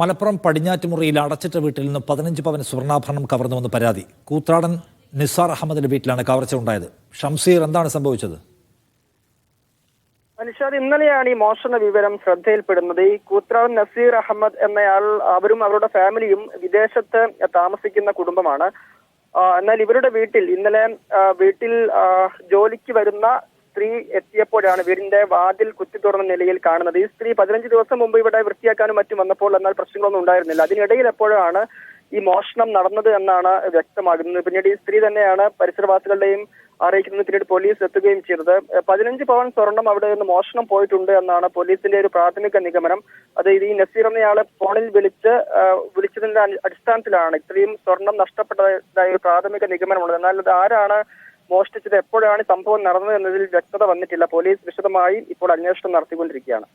മലപ്പുറം പടിഞ്ഞാറ്റുമുറിയിൽ അടച്ചിട്ട വീട്ടിൽ നിന്ന് പതിനഞ്ച് പവൻ സ്വർണാഭരണം കവർന്നുവെന്ന് പരാതി. കൂത്താടൻ നിസാർ അഹമ്മദിന്റെ വീട്ടിലാണ് കവർച്ച ഉണ്ടായത്. ഷംസീർ എന്താണ് സംഭവിച്ചത്? അനുഷാദ് ഇന്നലെയാണ് ഈ മോഷണ വിവരം ശ്രദ്ധയിൽപ്പെടുന്നത്. ഈ കൂത്രാൻ നസീർ അഹമ്മദ് എന്നയാൾ അവരും അവരുടെ ഫാമിലിയും വിദേശത്ത് താമസിക്കുന്ന കുടുംബമാണ്. എന്നാൽ ഇവരുടെ വീട്ടിൽ ഇന്നലെ വീട്ടിൽ ജോലിക്ക് വരുന്ന സ്ത്രീ എത്തിയപ്പോഴാണ് വീടിന്റെ വാതിൽ കുത്തി തുറന്ന നിലയിൽ കാണുന്നത്. ഈ സ്ത്രീ പതിനഞ്ച് ദിവസം മുമ്പ് ഇവിടെ വൃത്തിയാക്കാനും മറ്റും വന്നപ്പോൾ എന്നാൽ പ്രശ്നങ്ങളൊന്നും ഉണ്ടായിരുന്നില്ല. അതിനിടയിൽ എപ്പോഴാണ് ഈ മോഷണം നടന്നത് എന്നാണ് വ്യക്തമാകുന്നത്. പിന്നീട് ഈ സ്ത്രീ തന്നെയാണ് പരിസരവാസികളുടെയും അറിയിക്കുന്നത് പിന്നീട് പോലീസ് എത്തുകയും ചെയ്തത്. പതിനഞ്ച് പവൻ സ്വർണം അവിടെ നിന്ന് മോഷണം പോയിട്ടുണ്ട് എന്നാണ് പോലീസിന്റെ ഒരു പ്രാഥമിക നിഗമനം. അത് ഈ നസീർ എന്നയാളെ ഫോണിൽ വിളിച്ച് വിളിച്ചതിന്റെ അടി- അടിസ്ഥാനത്തിലാണ് ഇത്രയും സ്വർണം നഷ്ടപ്പെട്ടതായ ഒരു പ്രാഥമിക നിഗമനമുള്ളത്. എന്നാൽ അത് ആരാണ് മോഷ്ടിച്ചത് എപ്പോഴാണ് സംഭവം നടന്നത് എന്നതിൽ വ്യക്തത വന്നിട്ടില്ല. പോലീസ് വിശദമായി ഇപ്പോൾ അന്വേഷണം നടത്തിക്കൊണ്ടിരിക്കുകയാണ്.